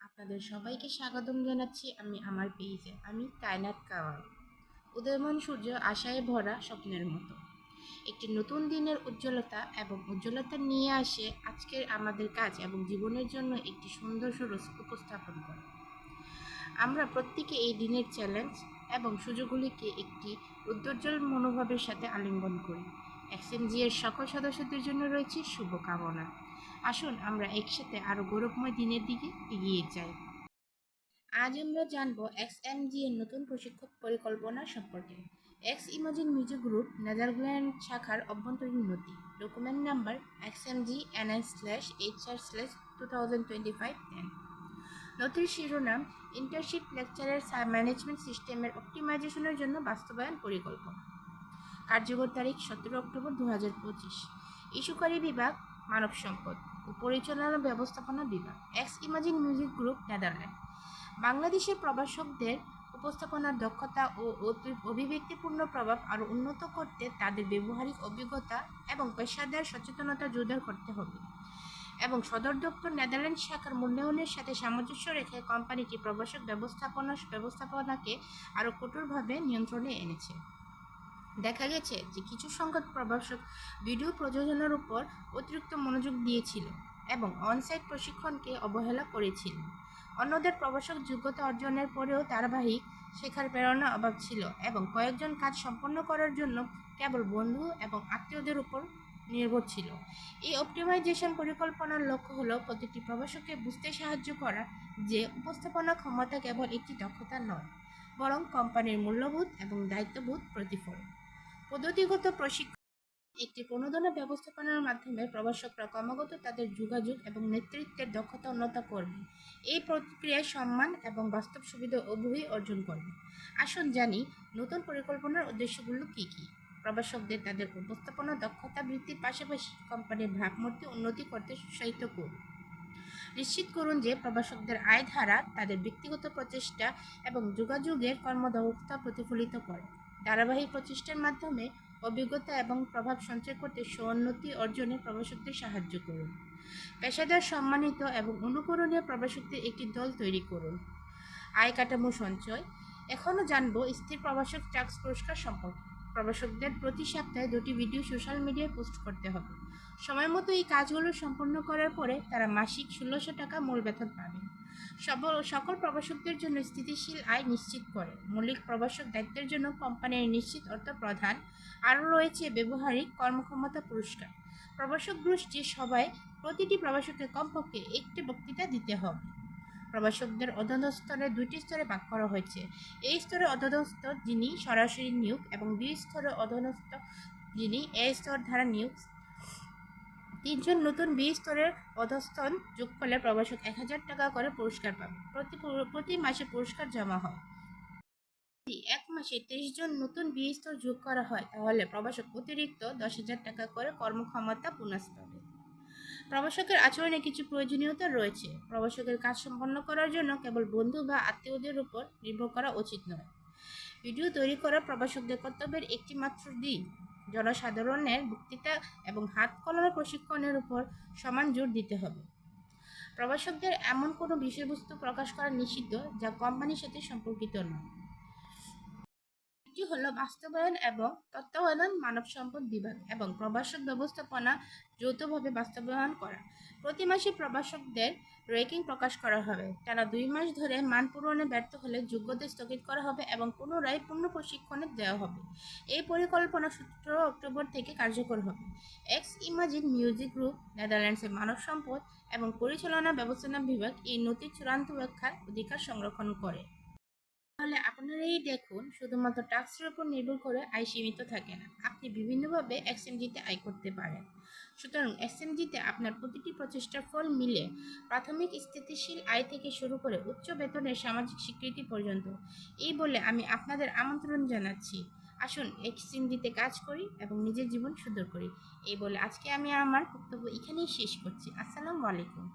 আপনাদের সবাইকে স্বাগতম জানাচ্ছি আমি আমার পেজে, আমি কায়নাত কাওয়াল। উদয়মান সূর্য আশায় ভরা স্বপ্নের মতো। একটি নতুন দিনের উজ্জ্বলতা এবং উজ্জ্বলতা নিয়ে আসে আজকের আমাদের কাজ এবং জীবনের জন্য একটি সুন্দর সরস উপস্থাপন করে। আমরা প্রত্যেকে এই দিনের চ্যালেঞ্জ এবং সুযোগগুলিকে একটি উদ্যোজ্জ্বল মনোভাবের সাথে আলিঙ্গন করি। এক্সএমজি এর সকল সদস্যদের জন্য রয়েছে শুভকামনা। আসুন, আমরা একসাথে আরও গৌরবময় দিনের দিকে এগিয়ে যাই। আজ আমরা জানব এক্স এম জি এর নতুন প্রশিক্ষক পরিকল্পনা সম্পর্কে। X imagine music group, Netherland শাখার অভ্যন্তরীণ নথি document number X M G N S slash H R slash two thousand twenty five ten. নথির শিরোনাম ইন্টার্নশিপ লেকচারের ম্যানেজমেন্ট সিস্টেমের অপটিমাইজেশনের জন্য বাস্তবায়ন পরিকল্পনা। কার্যকর তারিখ সতেরো অক্টোবর দু হাজার পঁচিশ। ইস্যুকারী বিভাগ মানব সম্পদ ও পরিচালনা ব্যবস্থাপনা বিভাগ X imagine music group Netherland বাংলাদেশের প্রবাসকদের উপস্থাপনার দক্ষতা ও অভিব্যক্তিপূর্ণ প্রভাব আরও উন্নত করতে তাদের ব্যবহারিক অভিজ্ঞতা এবং পেশাদার সচেতনতা জোরদার করতে হবে। এবং সদর দপ্তর নেদারল্যান্ড শাখার মূল্যায়নের সাথে সামঞ্জস্য রেখে কোম্পানিটি প্রবাসক ব্যবস্থাপনা ব্যবস্থাপনাকে আরও কঠোরভাবে নিয়ন্ত্রণে এনেছে। দেখা গেছে যে কিছু সংখ্যক প্রভাষক ভিডিও প্রযোজনার উপর অতিরিক্ত মনোযোগ দিয়েছিল এবং অনসাইট প্রশিক্ষণকে অবহেলা করেছিল। অন্যদের প্রভাষক যোগ্যতা অর্জনের পরেও ধারাবাহিক শেখার প্রেরণা অভাব ছিল এবং কয়েকজন কাজ সম্পন্ন করার জন্য কেবল বন্ধু এবং আত্মীয়দের উপর নির্ভর ছিল। এই অপটিমাইজেশন পরিকল্পনার লক্ষ্য হলো প্রতিটি প্রভাষককে বুঝতে সাহায্য করা যে উপস্থাপনা ক্ষমতা কেবল একটি দক্ষতা নয় বরং কোম্পানির মূল্যবোধ এবং দায়িত্ববোধ প্রতিফলন পদ্ধতিগত প্রশিক্ষণ একটি প্রণোদনা ব্যবস্থাপনার মাধ্যমে প্রবাসকরা ক্রমাগত তাদের যোগাযোগ এবং নেতৃত্বের দক্ষতা উন্নত করবে। এই প্রক্রিয়ায় সম্মান এবং বাস্তব সুবিধা উভয়ই অর্জন করবে। আসুন জানি, নতুন পরিকল্পনার উদ্দেশ্যগুলো কী কী? প্রবাসকদের তাদের উপস্থাপনা দক্ষতা বৃদ্ধির পাশাপাশি কোম্পানির ভাবমূর্তি উন্নতি করতে উৎসাহিত করুন নিশ্চিত করুন যে প্রবাসকদের আয় ধারা তাদের ব্যক্তিগত প্রচেষ্টা এবং যোগাযোগের কর্মদক্ষতা প্রতিফলিত করে। ধারাবাহিক প্রচেষ্টার মাধ্যমে অভিজ্ঞতা এবং প্রভাব সঞ্চয় করতে সৌন্নতি অর্জনে প্রবাসকদের সাহায্য করুন। পেশাদার, সম্মানিত এবং অনুকরণীয় প্রবাসকদের একটি দল তৈরি করুন। আয় কাঠামো সঞ্চয়। এখনও জানব স্থির প্রবাসক ট্যাক্স পুরস্কার সম্পর্কে। প্রবাসকদের প্রতি সপ্তাহে দুটি ভিডিও সোশ্যাল মিডিয়ায় পোস্ট করতে হবে। সময় মতো এই কাজগুলো সম্পন্ন করার পরে তারা মাসিক ষোলোশো টাকা মূল বেতন পাবেন সবল সকল প্রবাসকদের জন্য স্থিতিশীল আয় নিশ্চিত করে। মৌলিক প্রবাসক দায়িত্বের জন্য কোম্পানির নিশ্চিত অর্থ প্রধান আরও রয়েছে ব্যবহারিক কর্মক্ষমতা পুরস্কার। প্রবাসক গোষ্ঠী সবাই প্রতিটি প্রবাসককে কমপক্ষে একটি বক্তৃতা দিতে হবে। প্রবাসকদের অধস্তরে স্তরে দুইটি স্তরে ভাগ করা হয়েছে। এই স্তরে অধস্তর যিনি সরাসরি নিয়োগ এবং দুই স্তরে অধস্তর যিনি এ স্তর দ্বারা নিয়োগ। তিনজন নতুন বি স্তরের অধস্তন যোগ করলে প্রবাসক এক হাজার টাকা করে পুরস্কার পাবে। প্রতি প্রতি মাসে পুরস্কার জমা হয়। যদি এক মাসে তেইশ জন নতুন বি স্তর যোগ করা হয়, তাহলে প্রবাসক অতিরিক্ত দশ হাজার টাকা করে কর্মক্ষমতা বোনাস পাবে প্রবাসকের আচরণে কিছু প্রয়োজনীয়তা রয়েছে। প্রবাসকের কাজ সম্পন্ন করার জন্য কেবল বন্ধু বা আত্মীয়দের উপর নির্ভর করা উচিত নয়। ভিডিও তৈরি করা প্রবাসকদের কর্তব্যের একটি মাত্র দিক। জনসাধারণের বক্তৃতা এবং হাত কলমের প্রশিক্ষণের উপর সমান জোর দিতে হবে। প্রবাসকদের এমন কোনো বিষয়বস্তু প্রকাশ করা নিষিদ্ধ যা কোম্পানির সাথে সম্পর্কিত নয়। এটি হল বাস্তবায়ন এবং তত্ত্বাবধান মানব সম্পদ বিভাগ এবং প্রবাসক ব্যবস্থাপনা যৌথভাবে বাস্তবায়ন করা। প্রতি মাসে প্রবাসকদের র্যাঙ্কিং প্রকাশ করা হবে। তারা দুই মাস ধরে মান পূরণে ব্যর্থ হলে যোগ্যতা স্থগিত করা হবে এবং পুনরায় পূর্ণ প্রশিক্ষণে দেওয়া হবে। এই পরিকল্পনা সতেরো অক্টোবর থেকে কার্যকর হবে। এক্স ইমাজিন মিউজিক গ্রুপ নেদারল্যান্ডসের মানব সম্পদ এবং পরিচালনা ব্যবস্থাপনা বিভাগ এই নথির চূড়ান্ত ব্যাখ্যার অধিকার সংরক্ষণ করে। তাহলে আপনারাই দেখুন, শুধুমাত্র টাস্কের উপর নির্ভর করে আয় সীমিত থাকে না। আপনি বিভিন্নভাবে এক্সএমজিতে আয় করতে পারেন। সুতরাং এক্সএমজিতে আপনার প্রতিটি প্রচেষ্টার ফল মিলে প্রাথমিক স্থিতিশীল আয় থেকে শুরু করে উচ্চ বেতনের সামাজিক স্বীকৃতি পর্যন্ত। এই বলে আমি আপনাদের আমন্ত্রণ জানাচ্ছি। আসুন এক্সএমজিতে কাজ করি এবং নিজের জীবন সুন্দর করি। এই বলে আজকে আমি আমার বক্তব্য এখানেই শেষ করছি। আসসালামু আলাইকুম।